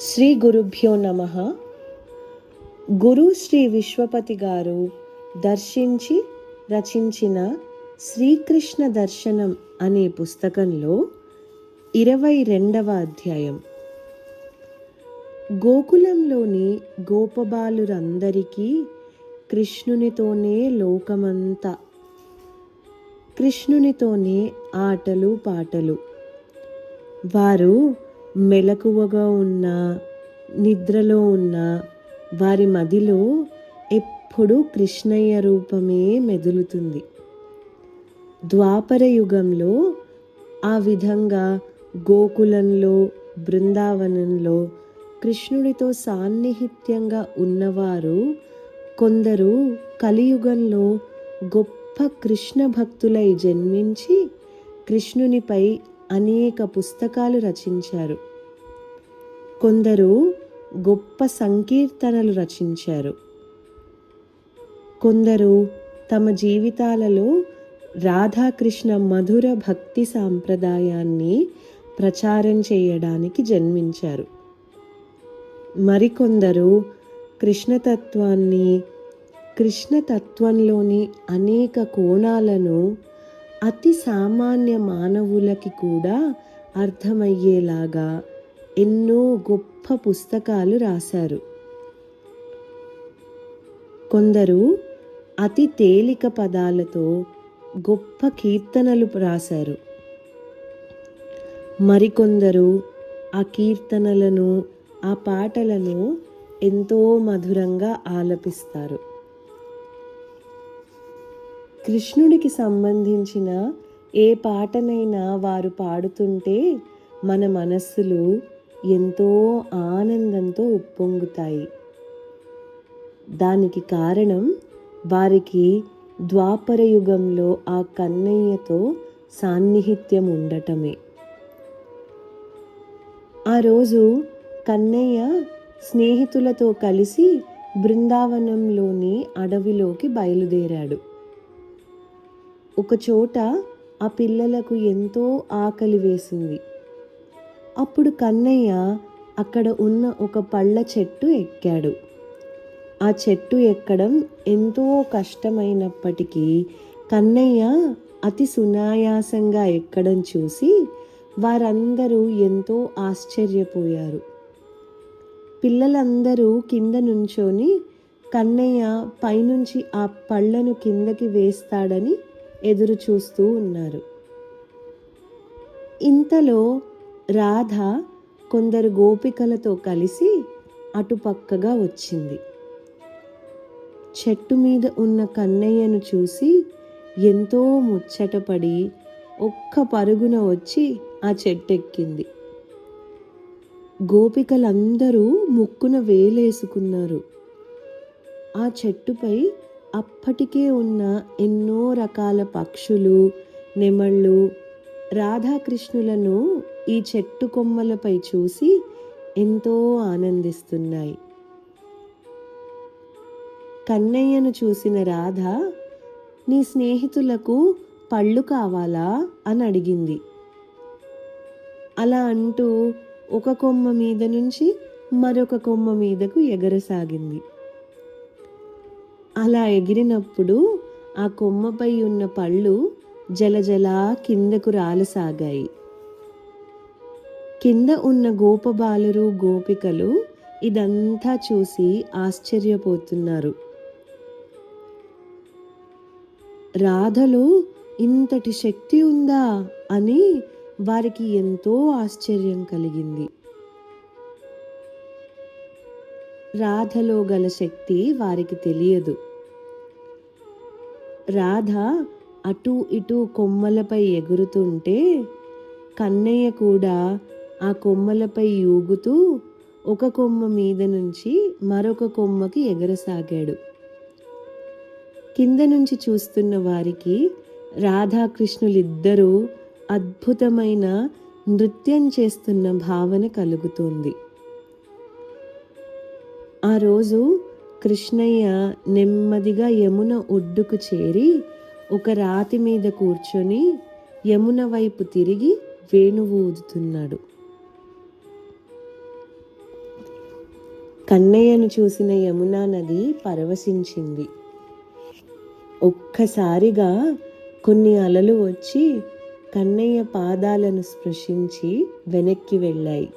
శ్రీ గురుభ్యో నమ. గురు శ్రీ విశ్వపతి గారు దర్శించి రచించిన శ్రీకృష్ణ దర్శనం అనే పుస్తకంలో ఇరవై రెండవ అధ్యాయం. గోకులంలోని గోపబాలురందరికీ కృష్ణునితోనే లోకమంతా. కృష్ణునితోనే ఆటలు పాటలు. వారు మెలకువగా ఉన్న నిద్రలో ఉన్న వారి మదిలో ఎప్పుడూ కృష్ణయ్య రూపమే మెదులుతుంది. ద్వాపర యుగంలో ఆ విధంగా గోకులంలో బృందావనంలో కృష్ణుడితో సాన్నిహిత్యంగా ఉన్నవారు కొందరు కలియుగంలో గొప్ప కృష్ణ భక్తులై జన్మించి కృష్ణునిపై అనేక పుస్తకాలు రచించారు. కొందరు గొప్ప సంకీర్తనలు రచించారు. కొందరు తమ జీవితాలలో రాధాకృష్ణ మధుర భక్తి సాంప్రదాయాన్ని ప్రచారం చేయడానికి జన్మించారు. మరికొందరు కృష్ణతత్వాన్ని కృష్ణతత్వంలోని అనేక కోణాలను అతి సామాన్య మానవులకి కూడా అర్థమయ్యేలాగా ఎన్నో గొప్ప పుస్తకాలు రాశారు. కొందరు అతి తేలిక పదాలతో గొప్ప కీర్తనలు రాశారు. మరికొందరు ఆ కీర్తనలను ఆ పాటలను ఎంతో మధురంగా ఆలపిస్తారు. కృష్ణుడికి సంబంధించిన ఏ పాటనైనా వారు పాడుతుంటే మన మనస్సులు ఎంతో ఆనందంతో ఉప్పొంగుతాయి. దానికి కారణం వారికి ద్వాపర యుగంలో ఆ కన్నయ్యతో సాన్నిహిత్యం ఉండటమే. ఆ రోజు కన్నయ్య స్నేహితులతో కలిసి బృందావనంలోని అడవిలోకి బయలుదేరాడు. ఒకచోట ఆ పిల్లలకు ఎంతో ఆకలి వేసింది. అప్పుడు కన్నయ్య అక్కడ ఉన్న ఒక పళ్ళ చెట్టు ఎక్కాడు. ఆ చెట్టు ఎక్కడం ఎంతో కష్టమైనప్పటికీ కన్నయ్య అతి సునాయాసంగా ఎక్కడం చూసి వారందరూ ఎంతో ఆశ్చర్యపోయారు. పిల్లలందరూ కింద నుంచొని కన్నయ్య పైనుంచి ఆ పళ్ళను కిందకి వేస్తాడని ఎదురు చూస్తూ ఉన్నారు. ఇంతలో రాధ కొందరు గోపికలతో కలిసి అటుపక్కగా వచ్చింది. చెట్టు మీద ఉన్న కన్నయ్యను చూసి ఎంతో ముచ్చటపడి ఒక్క పరుగున వచ్చి ఆ చెట్టెక్కింది. గోపికలందరూ ముక్కున వేలేసుకున్నారు. ఆ చెట్టుపై అప్పటికే ఉన్న ఎన్నో రకాల పక్షులు నెమళ్ళు రాధాకృష్ణులను ఈ చెట్టు కొమ్మలపై చూసి ఎంతో ఆనందిస్తున్నాయి. కన్నయ్యను చూసిన రాధ నీ స్నేహితులకు పళ్ళు కావాలా? అని అడిగింది. అలా అంటూ ఒక కొమ్మ మీద నుంచి మరొక కొమ్మ మీదకు ఎగరసాగింది. అలా ఎగిరినప్పుడు ఆ కొమ్మపై ఉన్న పళ్ళు జలజలా కిందకు రాలసాగాయి. కింద ఉన్న గోపబాలురు గోపికలు ఇదంతా చూసి ఆశ్చర్యపోతున్నారు. రాధలో ఇంతటి శక్తి ఉందా అని వారికి ఎంతో ఆశ్చర్యం కలిగింది. రాధలో గల శక్తి వారికి తెలియదు. రాధ అటు ఇటు కొమ్మలపై ఎగురుతుంటే కన్నయ్య కూడా ఆ కొమ్మలపై ఊగుతూ ఒక కొమ్మ మీద నుంచి మరొక కొమ్మకి ఎగరసాగాడు. కింద నుంచి చూస్తున్న వారికి రాధాకృష్ణులిద్దరూ అద్భుతమైన నృత్యం చేస్తున్న భావన కలుగుతుంది. ఆ రోజు కృష్ణయ్య నెమ్మదిగా యమున ఒడ్డుకు చేరి ఒక రాతి మీద కూర్చొని యమున వైపు తిరిగి వేణువు ఊదుతున్నాడు. కన్నయ్యను చూసిన యమునా నది పరవశించింది. ఒక్కసారిగా కొన్ని అలలు వచ్చి కన్నయ్య పాదాలను స్పృశించి వెనక్కి వెళ్ళాయి.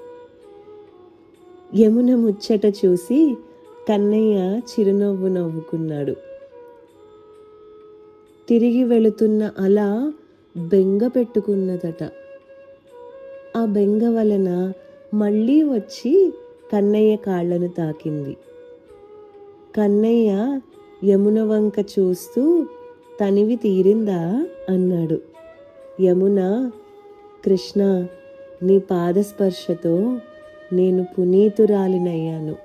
యమున ముచ్చట చూసి కన్నయ్య చిరునవ్వు నవ్వుకున్నాడు. తిరిగి వెళుతున్న అల బెంగ పెట్టుకున్నదట. ఆ బెంగ వలన మళ్ళీ వచ్చి కన్నయ్య కాళ్ళను తాకింది. కన్నయ్య యమున వంక చూస్తూ తనివి తీరిందా? అన్నాడు. యమున కృష్ణ నీ పాదస్పర్శతో నేను పునీతురాలినయ్యాను.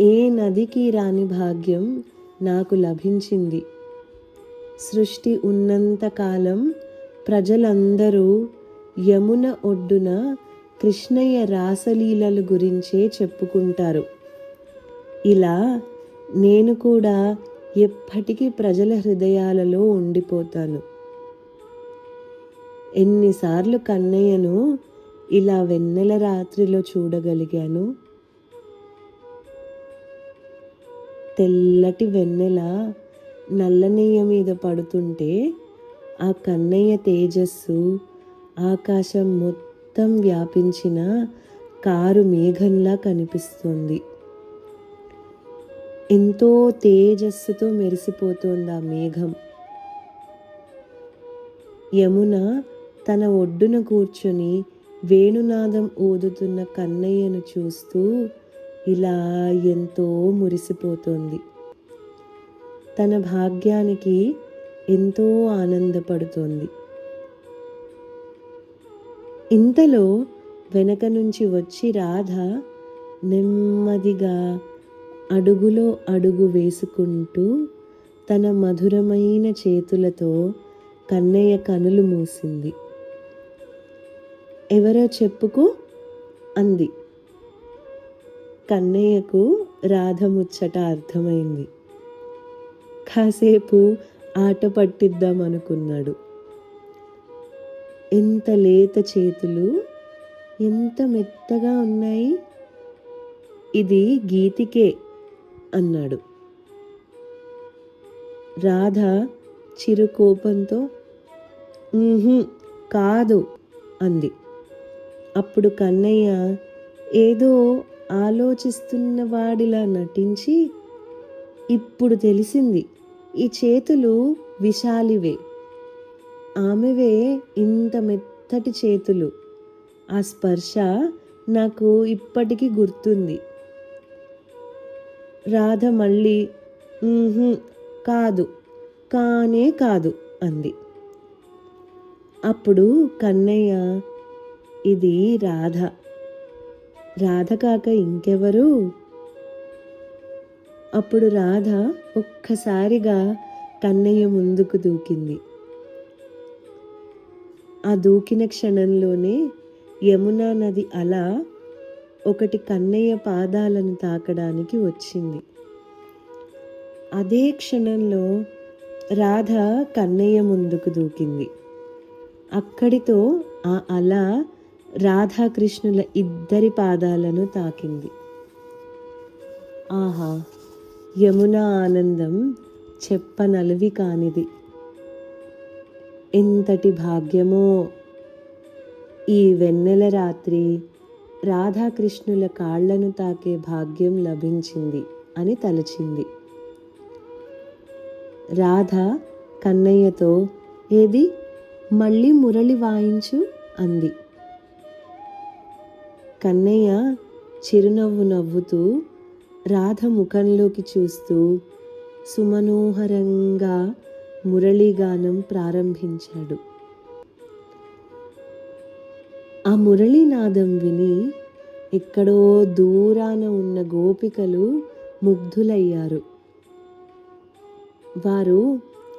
ఏ నదికి రాని భాగ్యం నాకు లభించింది. సృష్టి ఉన్నంతకాలం ప్రజలందరూ యమున ఒడ్డున కృష్ణయ్య రాసలీలల గురించే చెప్పుకుంటారు. ఇలా నేను కూడా ఎప్పటికీ ప్రజల హృదయాలలో ఉండిపోతాను. ఎన్నిసార్లు కన్నయ్యను ఇలా వెన్నెల రాత్రిలో చూడగలిగాను. తెల్లటి వెన్నెల నల్లనెయ్య మీద పడుతుంటే ఆ కన్నయ్య తేజస్సు ఆకాశం మొత్తం వ్యాపించిన కారు మేఘంలా కనిపిస్తుంది. ఎంతో తేజస్సుతో మెరిసిపోతోంది ఆ మేఘం. యమున తన ఒడ్డున కూర్చొని వేణునాదం ఊదుతున్న కన్నయ్యను చూస్తూ ఇలా ఎంతో మురిసిపోతోంది. తన భాగ్యానికి ఎంతో ఆనందపడుతోంది. ఇంతలో వెనక నుంచి వచ్చి రాధ నెమ్మదిగా అడుగులో అడుగు వేసుకుంటూ తన మధురమైన చేతులతో కన్నయ్య కనులు మూసింది. ఎవరో చెప్పుకు అంది. కన్నయ్యకు రాధ ముచ్చట అర్థమైంది. కాసేపు ఆట పట్టిద్దామనుకున్నాడు. ఎంత లేత చేతులు ఎంత మెత్తగా ఉన్నాయి. ఇది గీతికే అన్నాడు. రాధ చిరు కోపంతో కాదు అంది. అప్పుడు కన్నయ్య ఏదో ఆలోచిస్తున్న వాడిలా నటించి ఇప్పుడు తెలిసింది ఈ చేతులు విశాలివే. ఆమెవే ఇంత మెత్తటి చేతులు. ఆ స్పర్శ నాకు ఇప్పటికీ గుర్తుంది. రాధ మళ్ళీ కాదు కానే కాదు అంది. అప్పుడు కన్నయ్య ఇది రాధ. రాధ కాక ఇంకెవరు? అప్పుడు రాధ ఒక్కసారిగా కన్నయ్య ముందుకు దూకింది. ఆ దూకిన క్షణంలోనే యమునా నది అలా ఒకటి కన్నయ్య పాదాలను తాకడానికి వచ్చింది. అదే క్షణంలో రాధ కన్నయ్య ముందుకు దూకింది. అక్కడితో ఆ అల రాధాకృష్ణుల ఇద్దరి పాదాలను తాకింది. ఆహా యమున ఆనందం చెప్పనలవి కానిది. ఎంతటి భాగ్యమో! ఈ వెన్నెల రాత్రి రాధాకృష్ణుల కాళ్ళను తాకే భాగ్యం లభించింది అని తలచింది. రాధ కన్నయ్యతో ఏది? మళ్ళీ మురళి వాయించు అంది. కన్నయ్య చిరునవ్వు నవ్వుతూ రాధ ముఖంలోకి చూస్తూ సుమనోహరంగా మురళీగానం ప్రారంభించాడు. ఆ మురళీనాదం విని ఎక్కడో దూరాన ఉన్న గోపికలు ముగ్ధులయ్యారు. వారు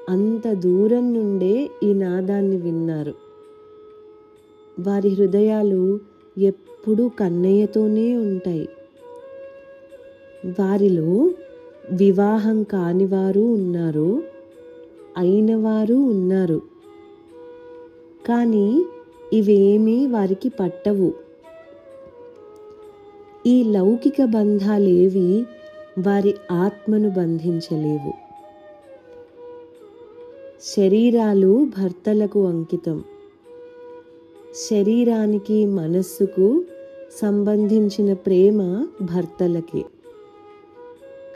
అంత దూరం నుండే ఈ నాదాన్ని విన్నారు. వారి హృదయాలు ఎప్పుడూ కన్నయ్యతోనే ఉంటాయి. వారిలో వివాహం కానివారు ఉన్నారు అయినవారు ఉన్నారు. కానీ ఇవేమీ వారికి పట్టవు. ఈ లౌకిక బంధాలేవి వారి ఆత్మను బంధించలేవు. శరీరాలు భర్తలకు అంకితం. శరీరానికి మనస్సుకు సంబంధించిన ప్రేమ భర్తలకే.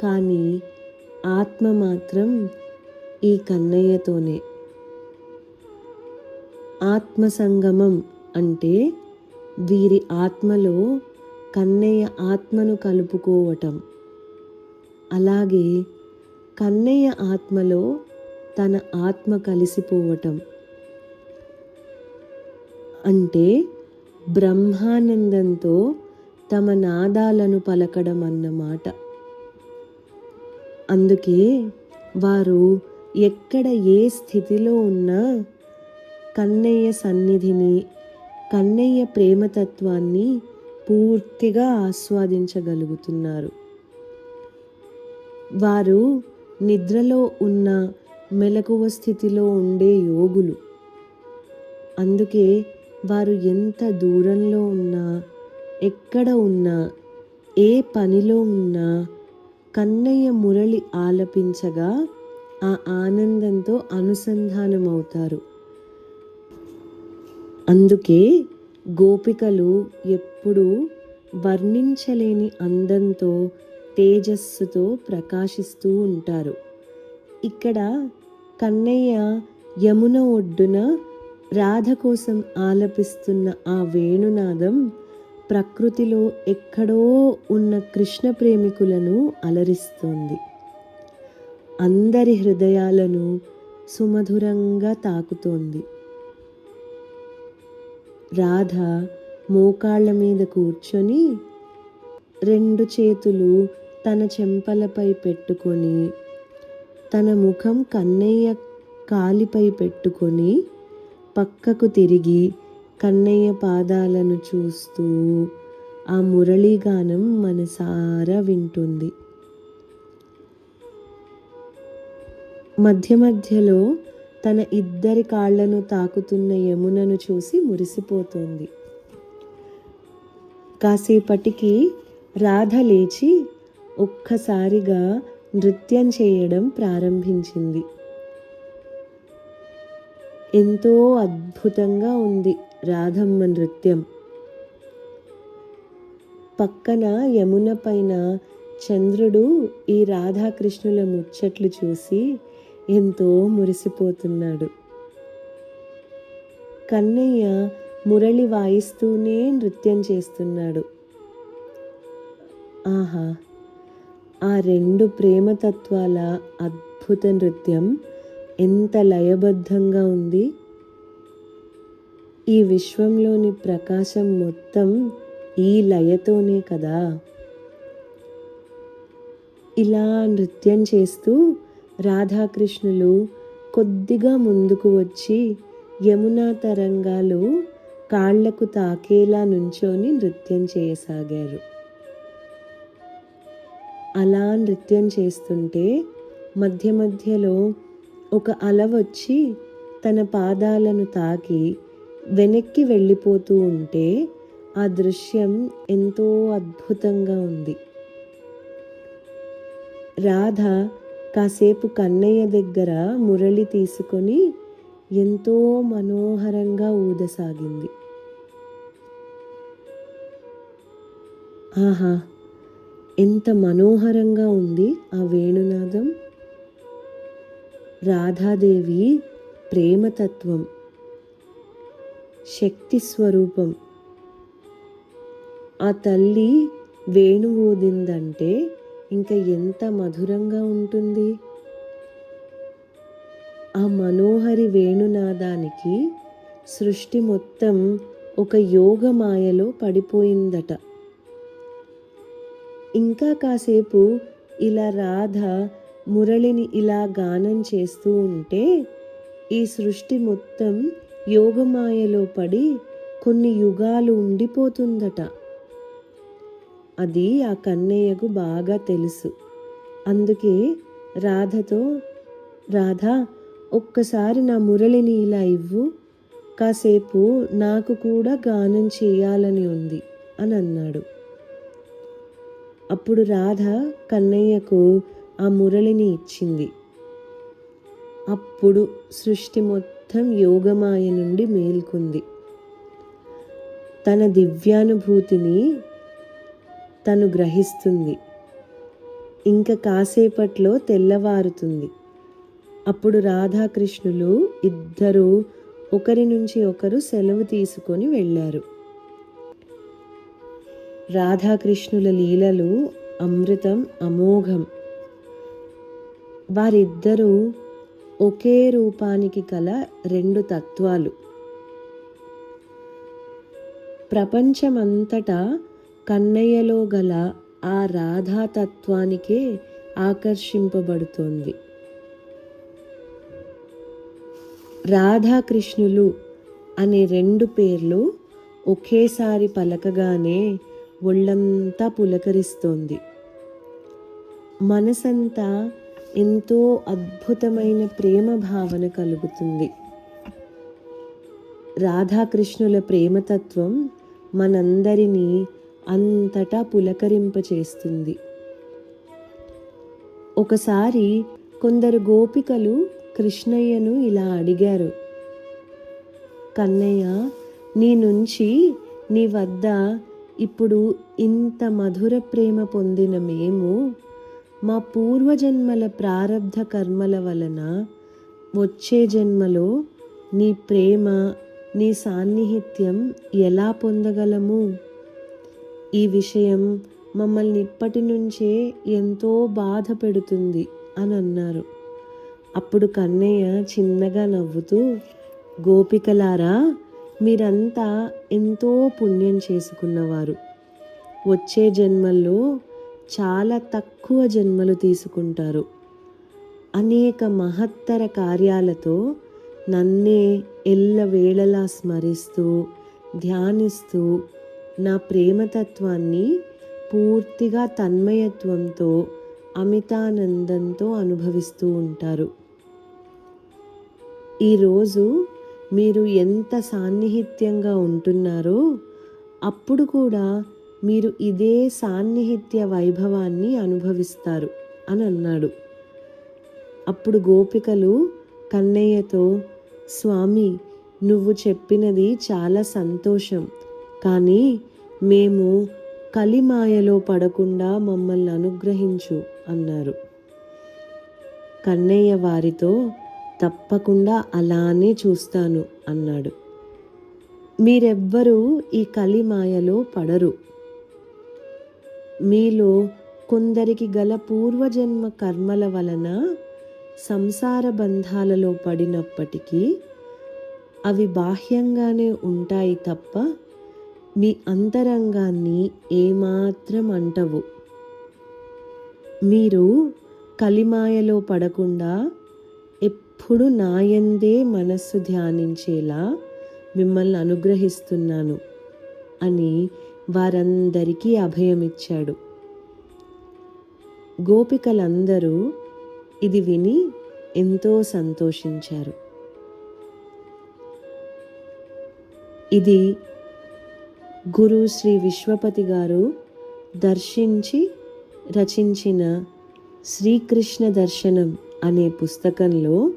కానీ ఆత్మ మాత్రం ఈ కన్నయ్యతోనే. ఆత్మ సంగమం అంటే వీరి ఆత్మలో కన్నయ్య ఆత్మను కలుపుకోవటం. అలాగే కన్నయ్య ఆత్మలో తన ఆత్మ కలిసిపోవటం. అంటే బ్రహ్మానందంతో తమ నాదాలను పలకడం అన్నమాట అందుకే వారు ఎక్కడ ఏ స్థితిలో ఉన్నా కన్నయ్య సన్నిధిని కన్నయ్య ప్రేమతత్వాన్ని పూర్తిగా ఆస్వాదించగలుగుతున్నారు. వారు నిద్రలో ఉన్న మెలకువ స్థితిలో ఉండే యోగులు. అందుకే వారు ఎంత దూరంలో ఉన్నా ఎక్కడ ఉన్నా ఏ పనిలో ఉన్నా కన్నయ్య మురళి ఆలపించగా ఆ ఆనందంతో అనుసంధానమవుతారు. అందుకే గోపికలు ఎప్పుడూ వర్ణించలేని అందంతో తేజస్సుతో ప్రకాశిస్తూ ఉంటారు. ఇక్కడ కన్నయ్య యమున ఒడ్డున రాధ కోసం ఆలపిస్తున్న ఆ వేణునాదం ప్రకృతిలో ఎక్కడో ఉన్న కృష్ణ ప్రేమికులను అలరిస్తుంది. అందరి హృదయాలను సుమధురంగా తాకుతోంది. రాధ మోకాళ్ళ మీద కూర్చొని రెండు చేతులు తన చెంపలపై పెట్టుకొని తన ముఖం కన్నయ్య కాలిపై పెట్టుకొని పక్కకు తిరిగి కన్నయ్య పాదాలను చూస్తూ ఆ మురళీగానం మనసారా వింటుంది. మధ్య మధ్యలో తన ఇద్దరి కాళ్ళను తాకుతున్న యమునను చూసి మురిసిపోతుంది. కాసేపటికి రాధ లేచి ఒక్కసారిగా నృత్యం చేయడం ప్రారంభించింది. ఎంతో అద్భుతంగా ఉంది రాధమ్మ నృత్యం. పక్కన యమున పైన చంద్రుడు ఈ రాధాకృష్ణుల ముచ్చట్లు చూసి ఎంతో మురిసిపోతున్నాడు. కన్నయ్య మురళి వాయిస్తూనే నృత్యం చేస్తున్నాడు. ఆహా ఆ రెండు ప్రేమతత్వాల అద్భుత నృత్యం ఎంత లయబద్ధంగా ఉంది. ఈ విశ్వంలోని ప్రకాశం మొత్తం ఈ లయతోనే కదా. ఇలా నృత్యం చేస్తూ రాధాకృష్ణులు కొద్దిగా ముందుకు వచ్చి యమునా తరంగాలు కాళ్ళకు తాకేలా నుంచోని నృత్యం చేయసాగారు. అలా నృత్యం చేస్తుంటే మధ్య మధ్యలో ఒక అల వచ్చి తన పాదాలను తాకి వెనక్కి వెళ్ళిపోతూ ఉంటే ఆ దృశ్యం ఎంతో అద్భుతంగా ఉంది. రాధ కాసేపు కన్నయ్య దగ్గర మురళి తీసుకొని ఎంతో మనోహరంగా ఊదసాగింది. ఆహా ఎంత మనోహరంగా ఉంది ఆ వేణునాదం. రాధాదేవి ప్రేమతత్వం శక్తి స్వరూపం ఆ తల్లి వేణు ఊదిందంటే ఇంకా ఎంత మధురంగా ఉంటుంది. ఆ మనోహరి వేణునాదానికి సృష్టి మొత్తం ఒక యోగమాయలో పడిపోయిందట. ఇంకా కాసేపు ఇలా రాధ మురళిని ఇలా గానం చేస్తూ ఉంటే ఈ సృష్టి మొత్తం యోగమాయలో పడి కొన్ని యుగాలు ఉండిపోతుందట. అది ఆ కన్నయ్యకు బాగా తెలుసు. అందుకే రాధతో రాధ ఒక్కసారి నా మురళిని ఇలా ఇవ్వు. కాసేపు నాకు కూడా గానం చేయాలని ఉంది అని అన్నాడు. అప్పుడు రాధ కన్నయ్యకు ఆ మురళిని ఇచ్చింది. అప్పుడు సృష్టి మొత్తం యోగమాయ నుండి మేల్కొంది. తన దివ్యానుభూతిని తను గ్రహిస్తుంది. ఇంకా కాసేపట్లో తెల్లవారుతుంది. అప్పుడు రాధాకృష్ణులు ఇద్దరూ ఒకరి నుంచి ఒకరు సెలవు తీసుకొని వెళ్ళారు. రాధాకృష్ణుల లీలలు అమృతం అమోఘం వారిద్దరూ ఒకే రూపానికి కల రెండు తత్వాలు. ప్రపంచమంతటా కన్నయ్యలో గల ఆ రాధాతత్వానికే ఆకర్షింపబడుతోంది. రాధాకృష్ణులు అనే రెండు పేర్లు ఒకేసారి పలకగానే ఒళ్ళంతా పులకరిస్తోంది. మనసంతా ఎంతో అద్భుతమైన ప్రేమ భావన కలుగుతుంది. రాధాకృష్ణుల ప్రేమతత్వం మనందరినీ అంతటా పులకరింపచేస్తుంది. ఒకసారి కొందరు గోపికలు కృష్ణయ్యను ఇలా అడిగారు కన్నయ్య నీ నుంచి నీ వద్ద ఇప్పుడు ఇంత మధుర ప్రేమ పొందిన మేము మా పూర్వజన్మల ప్రారంధ కర్మల వలన వచ్చే జన్మలో నీ ప్రేమ నీ సాన్నిహిత్యం ఎలా పొందగలము? ఈ విషయం మమ్మల్ని ఇప్పటి నుంచే ఎంతో బాధ పెడుతుంది అని అన్నారు. అప్పుడు కన్నయ్య చిన్నగా నవ్వుతూ గోపికలారా మీరంతా ఎంతో పుణ్యం చేసుకున్నవారు. వచ్చే జన్మల్లో చాలా తక్కువ జన్మలు తీసుకుంటారు. అనేక మహత్తర కార్యాలతో నన్నే ఎల్లవేళలా స్మరిస్తూ ధ్యానిస్తూ నా ప్రేమతత్వాన్ని పూర్తిగా తన్మయత్వంతో అమితానందంతో అనుభవిస్తూ ఉంటారు. ఈరోజు మీరు ఎంత సాన్నిహిత్యంగా ఉంటున్నారో అప్పుడు కూడా మీరు ఇదే సాన్నిహిత్య వైభవాన్ని అనుభవిస్తారు అని అన్నాడు. అప్పుడు గోపికలు కన్నయ్యతో స్వామి నువ్వు చెప్పినది చాలా సంతోషం. కానీ మేము కలిమాయలో పడకుండా మమ్మల్ని అనుగ్రహించు అన్నారు. కన్నయ్య వారితో తప్పకుండా అలానే చూస్తాను అన్నాడు. మీరెవ్వరూ ఈ కలిమాయలో పడరు. మీలో కొందరికి గల పూర్వజన్మ కర్మల వలన సంసార బంధాలలో పడినప్పటికీ అవి బాహ్యంగానే ఉంటాయి తప్ప మీ అంతరంగాన్ని ఏమాత్రం అంటవు. మీరు కలిమాయలో పడకుండా ఎప్పుడు నాయందే మనస్సు ధ్యానించేలా మిమ్మల్ని అనుగ్రహిస్తున్నాను అని వారందరికీ అభయమిచ్చాడు. గోపికలందరూ ఇది విని ఎంతో సంతోషించారు. ఇది గురు శ్రీ విశ్వపతి గారు దర్శించి రచించిన శ్రీకృష్ణ దర్శనం అనే పుస్తకంలో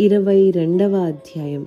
ఇరవై రెండవ అధ్యాయం.